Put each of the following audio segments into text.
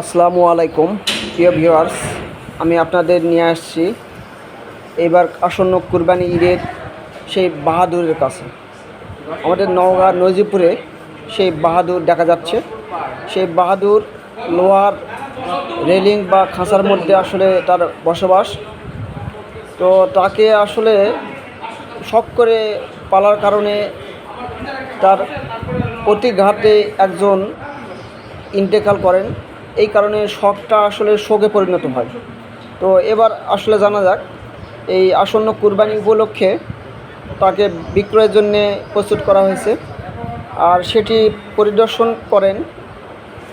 আসসালামু আলাইকুম, প্রিয় ভিউয়ার্স, আমি আপনাদের নিয়ে আসছি এবার আসন্ন কুরবানি ঈদের সেই বাহাদুরের কাছে। আমাদের নওগাঁ নজিপুরে সেই বাহাদুর দেখা যাচ্ছে। সেই বাহাদুর লোহার রেলিং বা খাঁচার মধ্যে আসলে তার বসবাস। তো তাকে আসলে শখ করে পালার কারণে তার প্রতিঘাতে একজন ইন্টেকাল করেন। এই কারণে শখটা আসলে শোকে পরিণত হয়। তো এবার আসলে জানা যাক, এই আসন্ন কুরবানি উপলক্ষে তাকে বিক্রয়ের জন্য প্রস্তুত করা হয়েছে। আর সেটি পরিদর্শন করেন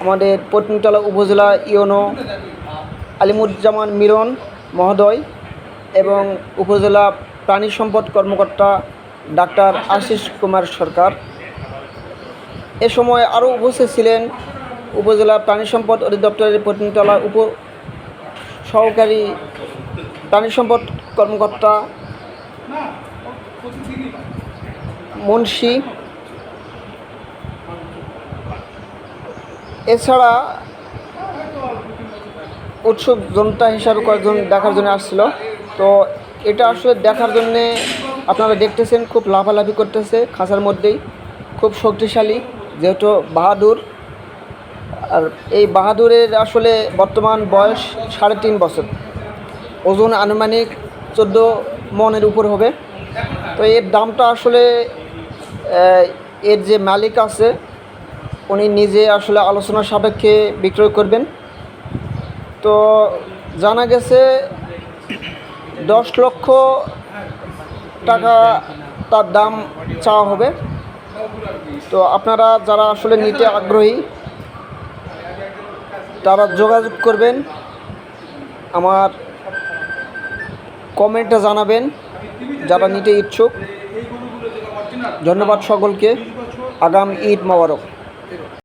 আমাদের পত্নীতলা উপজেলা ইউনো আলিমুজ্জামান মিলন মহোদয় এবং উপজেলা প্রাণী সম্পদ কর্মকর্তা ডাক্তার আশিস কুমার সরকার। এ সময় আরও উপস্থিত ছিলেন উপজেলা প্রাণী সম্পদ অধিদপ্তরের পত্নীতলা উপ সহকারী প্রাণী সম্পদ কর্মকর্তা মুন্সি। এছাড়া উৎসব জনতা হিসাবে কয়েকজন দেখার জন্য আসছিল। তো এটা আসলে দেখার জন্যে আপনারা দেখতেছেন, খুব লাফালাফি করতেছে, খাঁচার মধ্যেই। খুব শক্তিশালী, যেহেতু বাহাদুর আর এই বাহাদুরের আসলে বর্তমান বয়স সাড়ে তিন বছর। ওজন আনুমানিক চোদ্দ মনের উপর হবে। তো এর দামটা আসলে এর যে মালিক আছে, উনি নিজে আসলে আলোচনা সাপেক্ষে বিক্রয় করবেন। তো জানা গেছে, দশ লক্ষ টাকা তার দাম চাওয়া হবে। তো আপনারা যারা আসলে নিতে আগ্রহী তারা যোগাযোগ করবেন আমার কমেন্টে জানাবেন যারা নিতে ইচ্ছুক। ধন্যবাদ সকলকে। আগাম ঈদ মোবারক।